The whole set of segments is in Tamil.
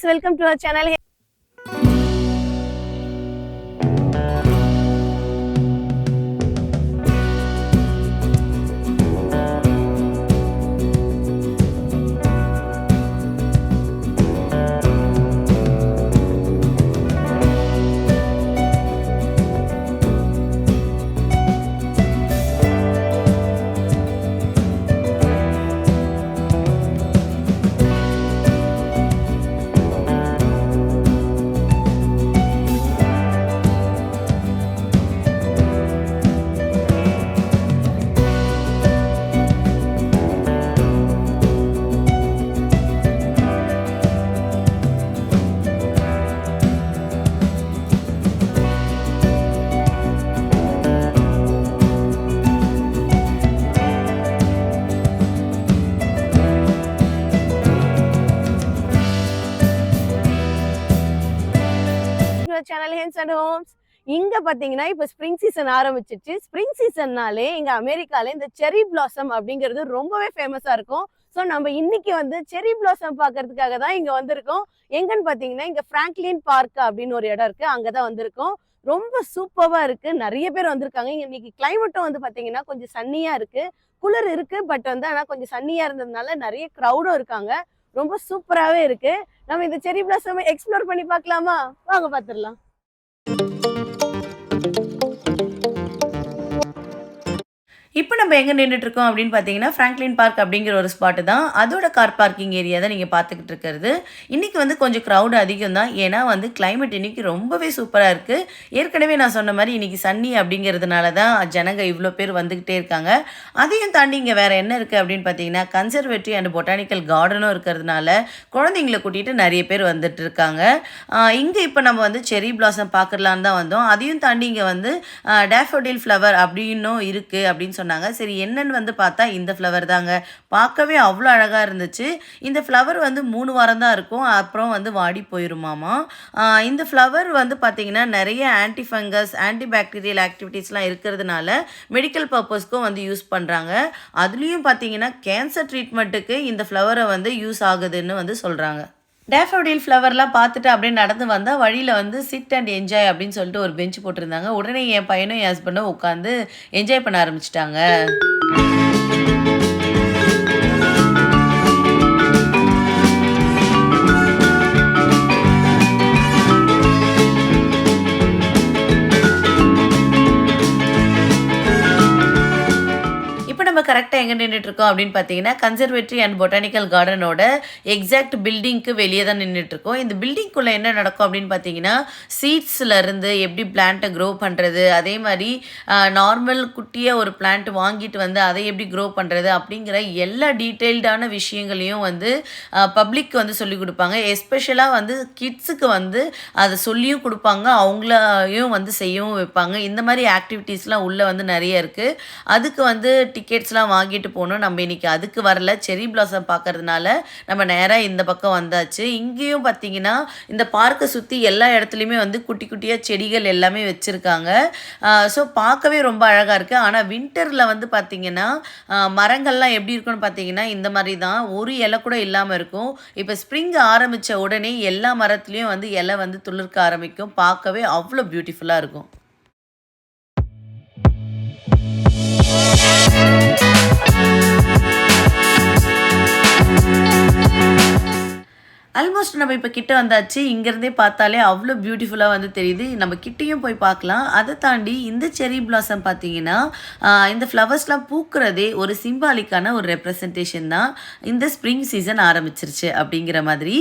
friends, welcome to our channel. Channel and homes இங்க பாத்தீங்கன்னா இப்ப ஸ்ப்ரிங் சீசன் ஆரம்பிச்சிச்சு. ஸ்ப்ரிங் சீசன்னாலே இங்க அமெரிக்கால இந்த செரி பிளாசம் அப்படிங்கிறது ரொம்பவே ஃபேமஸா இருக்கும். ஸோ நம்ம இன்னைக்கு வந்து செரி பிளாசம் பார்க்கறதுக்காக தான் இங்க வந்திருக்கோம். எங்கன்னு பாத்தீங்கன்னா இங்க பிராங்க்லின் பார்க் அப்படின்னு ஒரு இடம் இருக்கு. அங்கதான் வந்திருக்கோம். ரொம்ப சூப்பராக இருக்கு. நிறைய பேர் வந்திருக்காங்க. இன்னைக்கு கிளைமேட்டும் வந்து பாத்தீங்கன்னா கொஞ்சம் சன்னியா இருக்கு. குளிர் இருக்கு பட் வந்து ஆனா கொஞ்சம் சன்னியா இருந்ததுனால நிறைய க்ரௌடும் இருக்காங்க. ரொம்ப சூப்பராகவே இருக்கு. நம்ம இந்த செரி பிளாசம் எக்ஸ்ப்ளோர் பண்ணி பார்க்கலாமா? வாங்க பார்த்துடலாம் thank you இப்போ நம்ம எங்கே நின்றுட்டுருக்கோம் அப்படின்னு பார்த்தீங்கன்னா ஃப்ராங்க்லின் பார்க் அப்படிங்கிற ஒரு ஸ்பாட்டு தான். அதோட கார் பார்க்கிங் ஏரியா தான் நீங்கள் பார்த்துக்கிட்டு இருக்கிறது. இன்றைக்கி வந்து கொஞ்சம் க்ரௌடு அதிகம் தான். ஏன்னா வந்து கிளைமேட் இன்னைக்கு ரொம்பவே சூப்பராக இருக்குது ஏற்கனவே நான் சொன்ன மாதிரி இன்றைக்கி சன்னி அப்படிங்கிறதுனால தான் ஜனங்க இவ்வளோ பேர் வந்துக்கிட்டே இருக்காங்க. அதையும் தாண்டி இங்கே வேறு என்ன இருக்குது அப்படின்னு பார்த்தீங்கன்னா கன்சர்வேட்டரி அண்ட் பொட்டானிக்கல் கார்டனும் இருக்கிறதுனால குழந்தைங்களை கூட்டிகிட்டு நிறைய பேர் வந்துட்டு இருக்காங்க. இங்கே இப்போ நம்ம வந்து செரி பிளாசம் பார்க்கலான்னு தான் வந்தோம். அதையும் தாண்டி இங்கே வந்து டேஃபோடில் ஃப்ளவர் அப்படின்னும் இருக்குது அப்படின்னு சொன்னாங்க. சரி என்னன்னு வந்து பார்த்தா இந்த ஃப்ளவர் தாங்க. பார்க்கவே அவ்வளோ அழகாக இருந்துச்சு. இந்த ஃப்ளவர் வந்து மூணு வாரம் தான் இருக்கும். அப்புறம் வந்து வாடி போயிருமாமா. இந்த ஃப்ளவர் வந்து பார்த்திங்கன்னா நிறைய ஆன்டி ஃபங்கஸ் ஆன்டி பாக்டீரியல் ஆக்டிவிட்டீஸ்லாம் இருக்கிறதுனால மெடிக்கல் பர்பஸ்க்கும் வந்து யூஸ் பண்ணுறாங்க அதுலேயும் பார்த்தீங்கன்னா கேன்சர் ட்ரீட்மெண்ட்டுக்கு இந்த ஃப்ளவரை வந்து யூஸ் ஆகுதுன்னு வந்து சொல்கிறாங்க டேஃபோடில் ஃப்ளவர்லாம் பார்த்துட்டு அப்படியே நடந்து வந்தால் வழியில் வந்து சிட் அண்ட் என்ஜாய் அப்படின்னு சொல்லிட்டு ஒரு பெஞ்ச் போட்டிருந்தாங்க. உடனே என் பையனும் என் ஹஸ்பண்டும் உட்காந்து என்ஜாய் பண்ண ஆரம்பிச்சிட்டாங்க. கரெக்டாக எங்கே நின்றுட்டுருக்கோம் அப்படின்னு பார்த்தீங்கன்னா கன்சர்வேட்டரி அண்ட் பொட்டானிக்கல் கார்டனோட எக்ஸாக்ட் பில்டிங்க்கு வெளியே தான் நின்றுட்டுருக்கோம் இந்த பில்டிங்குள்ளே என்ன நடக்கும் அப்படின்னு பார்த்தீங்கன்னா சீட்ஸ்லேருந்து எப்படி பிளான்ட்டை க்ரோ பண்ணுறது அதே மாதிரி நார்மல் குட்டியாக ஒரு பிளான்ட் வாங்கிட்டு வந்து அதை எப்படி க்ரோ பண்ணுறது அப்படிங்கிற எல்லா டீட்டெயில்டான விஷயங்களையும் வந்து பப்ளிக் வந்து சொல்லிக் கொடுப்பாங்க. எஸ்பெஷலாக வந்து கிட்ஸுக்கு வந்து அதை சொல்லியும் கொடுப்பாங்க அவங்களையும் வந்து செய்யவும் வைப்பாங்க. இந்த மாதிரி ஆக்டிவிட்டீஸ்லாம் உள்ளே வந்து நிறைய இருக்குது அதுக்கு வந்து டிக்கெட்ஸ்லாம் வாங்கிட்டு போகணும். நம்ம இன்றைக்கி அதுக்கு வரல. செரி பிளாசம் பார்க்கறதுனால நம்ம நேராக இந்த பக்கம் வந்தாச்சு. இங்கேயும் பார்த்தீங்கன்னா இந்த பார்க்கை சுற்றி எல்லா இடத்துலையுமே வந்து குட்டி குட்டியாக செடிகள் எல்லாமே வச்சுருக்காங்க. ஸோ பார்க்கவே ரொம்ப அழகாக இருக்குது ஆனால் வின்டரில் வந்து பார்த்தீங்கன்னா மரங்கள்லாம் எப்படி இருக்கும்னு பார்த்தீங்கன்னா இந்த மாதிரி தான். ஒரு இலை கூட இல்லாமல் இருக்கும். இப்போ ஸ்ப்ரிங் ஆரம்பித்த உடனே எல்லா மரத்துலேயும் வந்து இலை வந்து துளிர்க்க ஆரம்பிக்கும். பார்க்கவே அவ்வளோ பியூட்டிஃபுல்லாக இருக்கும். ஆல்மோஸ்ட் நம்ம இப்போ கிட்ட வந்தாச்சு. இங்கேருந்தே பார்த்தாலே அவ்வளோ பியூட்டிஃபுல்லாக வந்து தெரியுது. நம்ம கிட்டேயும் போய் பார்க்கலாம். அதை தாண்டி இந்த செரி பிளாசம் பார்த்தீங்கன்னா இந்த ஃப்ளவர்ஸ்லாம் பூக்கிறதே ஒரு சிம்பாலிக்கான ஒரு ரெப்ரசன்டேஷன் தான் இந்த ஸ்ப்ரிங் சீசன் ஆரம்பிச்சிருச்சு அப்படிங்கிற மாதிரி.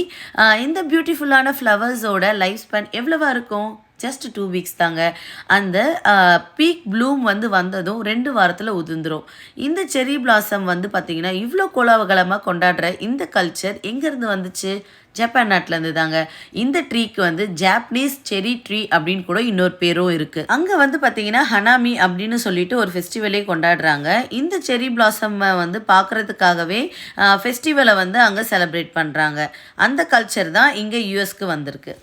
இந்த பியூட்டிஃபுல்லான ஃப்ளவர்ஸோட லைஃப் ஸ்பேன் எவ்வளவா இருக்கும்? ஜஸ்ட் டூ வீக்ஸ் தாங்க. அந்த பீக் ப்ளூம் வந்து வந்ததும் ரெண்டு வாரத்தில் உதிர்ந்துடும் இந்த செரி பிளாசம் வந்து பார்த்திங்கன்னா இவ்வளோ கோலாகலமாக கொண்டாடுற இந்த கல்ச்சர் எங்கேருந்து வந்துச்சு? ஜப்பான் நாட்டிலேருந்து தாங்க. இந்த ட்ரீக்கு வந்து ஜாப்பனீஸ் செரி ட்ரீ அப்படின்னு கூட இன்னொரு பேரும் இருக்குது அங்கே வந்து பார்த்தீங்கன்னா ஹனாமி அப்படின்னு சொல்லிட்டு ஒரு ஃபெஸ்டிவலே கொண்டாடுறாங்க. இந்த செரி பிளாசம்மை வந்து பார்க்குறதுக்காகவே ஃபெஸ்டிவலை uh, வந்து அங்கே செலிப்ரேட் பண்ணுறாங்க அந்த கல்ச்சர் தான் இங்கே யூஎஸ்க்கு வந்திருக்கு.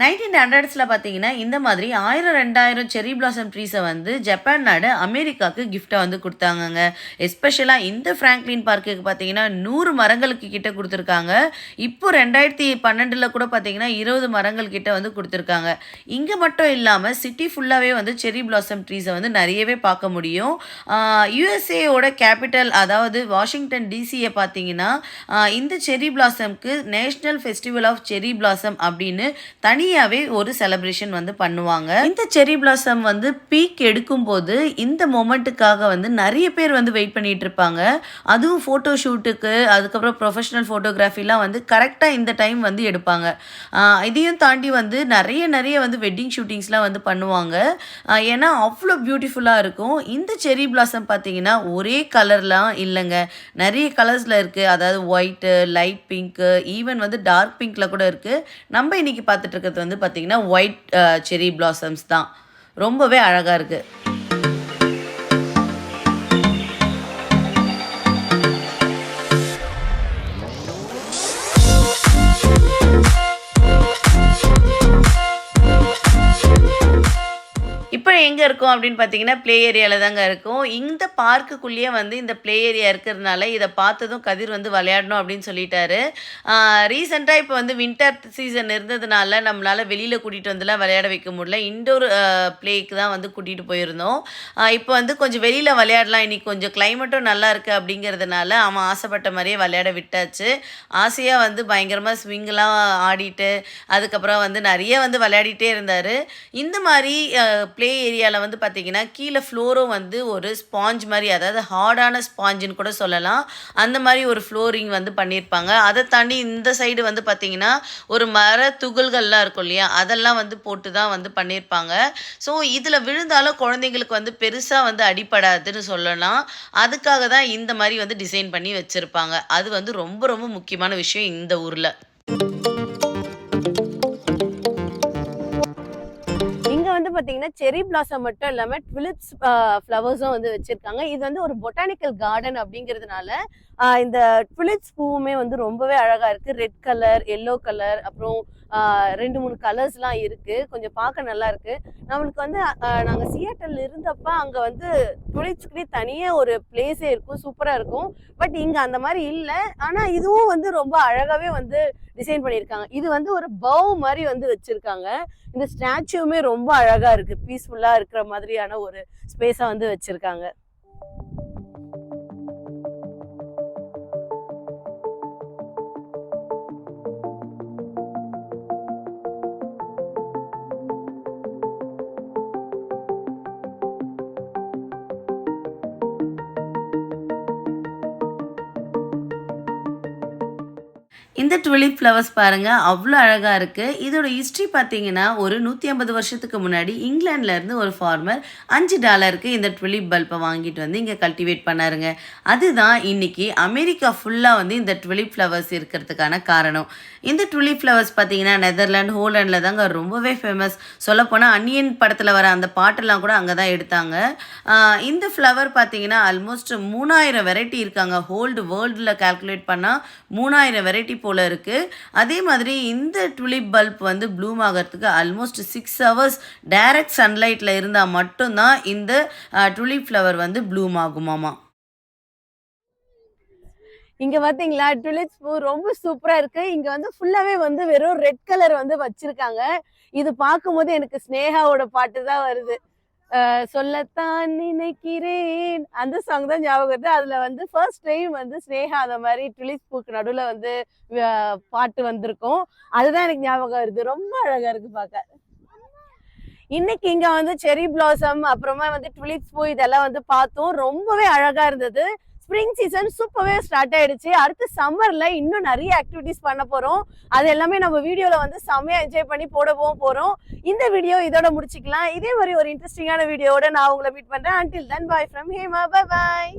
நைன்டீன் ஹண்ட்ரட்ஸில் பார்த்தீங்கன்னா இந்த மாதிரி ஆயிரம் ரெண்டாயிரம் செரி பிளாசம் ட்ரீஸை வந்து ஜப்பான் நாடு அமெரிக்காவுக்கு கிஃப்டாக வந்து கொடுத்தாங்கங்க. எஸ்பெஷலாக இந்த ஃப்ராங்க்லின் பார்க்குக்கு பார்த்தீங்கன்னா நூறு மரங்களுக்கு கிட்ட கொடுத்துருக்காங்க. இப்போ ரெண்டாயிரத்தி பன்னெண்டில் கூட பார்த்தீங்கன்னா இருபது மரங்கள் கிட்ட வந்து கொடுத்துருக்காங்க. இங்கே மட்டும் இல்லாமல் சிட்டி ஃபுல்லாகவே வந்து செரி பிளாசம் ட்ரீஸை வந்து நிறையவே பார்க்க முடியும். யூஎஸ்ஏயோட கேபிட்டல் அதாவது வாஷிங்டன் டிசியை பார்த்தீங்கன்னா இந்த cherry பிளாசம்க்கு national festival of cherry blossom அப்படின்னு தனி தனியாகவே ஒரு செலப்ரேஷன் வந்து பண்ணுவாங்க. இந்த செரி பிளாசம் வந்து பீக் எடுக்கும்போது இந்த மொமெண்ட்டுக்காக வந்து நிறைய பேர் வந்து வெயிட் பண்ணிட்டு இருப்பாங்க. அதுவும் ஃபோட்டோ ஷூட்டுக்கு அதுக்கப்புறம் ப்ரொஃபஷனல் ஃபோட்டோகிராஃபிலாம் வந்து கரெக்டாக இந்த டைம் வந்து எடுப்பாங்க. இதையும் தாண்டி வந்து நிறைய நிறைய வந்து வெட்டிங் ஷூட்டிங்ஸ்லாம் வந்து பண்ணுவாங்க. ஏன்னா அவ்வளோ பியூட்டிஃபுல்லாக இருக்கும். இந்த செரி பிளாசம் பார்த்தீங்கன்னா ஒரே கலர்லாம் இல்லைங்க. நிறைய கலர்ஸில் இருக்குது அதாவது ஒயிட்டு லைட் பிங்க்கு ஈவன் வந்து டார்க் பிங்க்கில் கூட இருக்குது நம்ம இன்னைக்கு பார்த்துட்டு இருக்கிறது வந்து பார்த்திங்கன்னா ஒயிட் செரி பிளாசம்ஸ் தான். ரொம்பவே அழகாக இருக்குது எங்கே இருக்கும் அப்படின்னு பார்த்தீங்கன்னா ப்ளே ஏரியாவில் தாங்க இருக்கும். இந்த பார்க்குக்குள்ளேயே வந்து இந்த ப்ளே ஏரியா இருக்கிறதுனால இதை பார்த்ததும் கதிர் வந்து விளையாடணும் அப்படின்னு சொல்லிட்டாரு. ரீசெண்டாக இப்போ வந்து வின்டர் சீசன் இருந்ததுனால நம்மளால் வெளியில் கூட்டிகிட்டு வந்துலாம் விளையாட வைக்க முடியல. இன்டோர் ப்ளேக்கு தான் வந்து கூட்டிகிட்டு போயிருந்தோம். இப்போ வந்து கொஞ்சம் வெளியில் விளையாடலாம். இன்றைக்கி கொஞ்சம் கிளைமேட்டும் நல்லா இருக்குது அப்படிங்கிறதுனால அவன் ஆசைப்பட்ட மாதிரியே விளையாட விட்டாச்சு. ஆசையாக வந்து பயங்கரமாக ஸ்விங்கெலாம் ஆடிட்டு அதுக்கப்புறம் வந்து நிறைய வந்து விளையாடிட்டே இருந்தார். இந்த மாதிரி ப்ளே ஏரியாவில் வந்து பார்த்திங்கன்னா கீழே ஃப்ளோரும் வந்து ஒரு ஸ்பாஞ்ச் மாதிரி அதாவது ஹார்டான ஸ்பாஞ்சுன்னு கூட சொல்லலாம். அந்த மாதிரி ஒரு ஃப்ளோரிங் வந்து பண்ணியிருப்பாங்க அதை தாண்டி இந்த சைடு வந்து பார்த்தீங்கன்னா ஒரு மர துகள்கள்லாம் இருக்கும் இல்லையா? அதெல்லாம் வந்து போட்டு தான் வந்து பண்ணியிருப்பாங்க ஸோ இதில் விழுந்தாலும் குழந்தைங்களுக்கு வந்து பெருசாக வந்து அடிப்படாதுன்னு சொல்லலாம். அதுக்காக தான் இந்த மாதிரி வந்து டிசைன் பண்ணி வச்சுருப்பாங்க. அது வந்து ரொம்ப ரொம்ப முக்கியமான விஷயம் இந்த ஊரில். வந்து பார்த்தீங்கன்னா செரி பிளாசம் மட்டும் இல்லாமல் ட்விலிப்ஸ் ஃப்ளவர்ஸும் வந்து வச்சுருக்காங்க. இது வந்து ஒரு பொட்டானிக்கல் கார்டன் அப்படிங்கிறதுனால இந்த ட்விலிப்ஸ் பூவுமே வந்து ரொம்பவே அழகாக இருக்குது ரெட் கலர் எல்லோ கலர் அப்புறம் ரெண்டு மூணு கலர்ஸ்லாம் இருக்குது கொஞ்சம் பார்க்க நல்லா இருக்குது நம்மளுக்கு வந்து நாங்கள் நாங்க சியாட்டல் இருந்தப்ப அங்கே வந்து டுலிப்ஸ்க்குனே தனியே ஒரு பிளேஸே இருக்கும். சூப்பராக இருக்கும். பட் இங்கே அந்த மாதிரி இல்லை. ஆனால் இதுவும் வந்து ரொம்ப அழகாகவே வந்து டிசைன் பண்ணியிருக்காங்க. இது வந்து ஒரு பவ் மாதிரி வந்து வச்சிருக்காங்க. இந்த ஸ்டாச்சுவுமே ரொம்ப அழகா இருக்கு. பீஸ்ஃபுல்லா இருக்கிற மாதிரியான ஒரு ஸ்பேஸா வந்து வச்சிருக்காங்க. இந்த டுலிப் ஃப்ளவர்ஸ் பாருங்கள் அவ்வளோ அழகாக இருக்குது இதோட ஹிஸ்ட்ரி பார்த்தீங்கன்னா ஒரு நூற்றி ஐம்பது வருஷத்துக்கு முன்னாடி இங்கிலாண்டிலேருந்து ஒரு ஃபார்மர் அஞ்சு டாலருக்கு இந்த டுலிப் பல்பை வாங்கிட்டு வந்து இங்கே கல்டிவேட் பண்ணாருங்க. அதுதான் இன்றைக்கி அமெரிக்கா ஃபுல்லாக வந்து இந்த டுலிப் ஃப்ளவர்ஸ் இருக்கிறதுக்கான காரணம். இந்த டுலிப் ஃப்ளவர்ஸ் பார்த்தீங்கன்னா நெதர்லாண்ட் ஹோலாண்டில் தாங்க ரொம்பவே ஃபேமஸ் சொல்லப்போனால் அன்னியன் படத்தில் வர அந்த பாட்டெல்லாம் கூட அங்கே தான் எடுத்தாங்க இந்த ஃப்ளவர் பார்த்தீங்கன்னா ஆல்மோஸ்ட் மூணாயிரம் வெரைட்டி இருக்காங்க. ஹோல்டு வேர்ல்டில் கால்குலேட் பண்ணால் மூணாயிரம் வெரைட்டி போல் இருக்குது அதே மாதிரி இந்த டுலிப் பல்ப் வந்து ப்ளூம் ஆகிறதுக்கு ஆல்மோஸ்ட் சிக்ஸ் ஹவர்ஸ் டைரக்ட் சன்லைட்டில் இருந்தால் மட்டும்தான் இந்த டுலிப் ஃப்ளவர் வந்து ப்ளூம் ஆகுமாமா இங்க பாத்தீங்களா? டுலிப்ஸ் பூ ரொம்ப சூப்பரா இருக்கு. இங்க வந்து ஃபுல்லாவே வந்து வெறும் ரெட் கலர் வந்து வச்சிருக்காங்க. இது பார்க்கும்போது எனக்கு ஸ்னேகாவோட பாட்டு தான் வருது. சொல்லத்தான் நினைக்கிறேன். அந்த சாங் தான் ஞாபகம் வருது. அதுல வந்து ஃபர்ஸ்ட் டைம் வந்து ஸ்னேகா அந்த மாதிரி டுலிஸ் பூக்கு நடுவுல வந்து பாட்டு வந்திருக்கும். அதுதான் எனக்கு ஞாபகம் வருது. ரொம்ப அழகா இருக்கு பார்க்க இன்னைக்கு இங்க வந்து செரி பிளாசம் அப்புறமா வந்து டுலிப்ஸ் பூ இதெல்லாம் வந்து பார்த்தோம். ரொம்பவே அழகா இருந்தது. ஸ்ப்ரிங் சீசன் சூப்பராகவே ஸ்டார்ட் ஆயிடுச்சு. அடுத்து சம்மர்ல இன்னும் நிறைய ஆக்டிவிட்டீஸ் பண்ண போறோம். அது எல்லாமே நம்ம வீடியோல வந்து செம்மையா என்ஜாய் பண்ணி போடவும் போறோம். இந்த வீடியோ இதோட முடிச்சுக்கலாம். இதே மாதிரி ஒரு இன்ட்ரெஸ்டிங்கான வீடியோட நான் உங்களை மீட் பண்றேன். Until then bye from Hema bye bye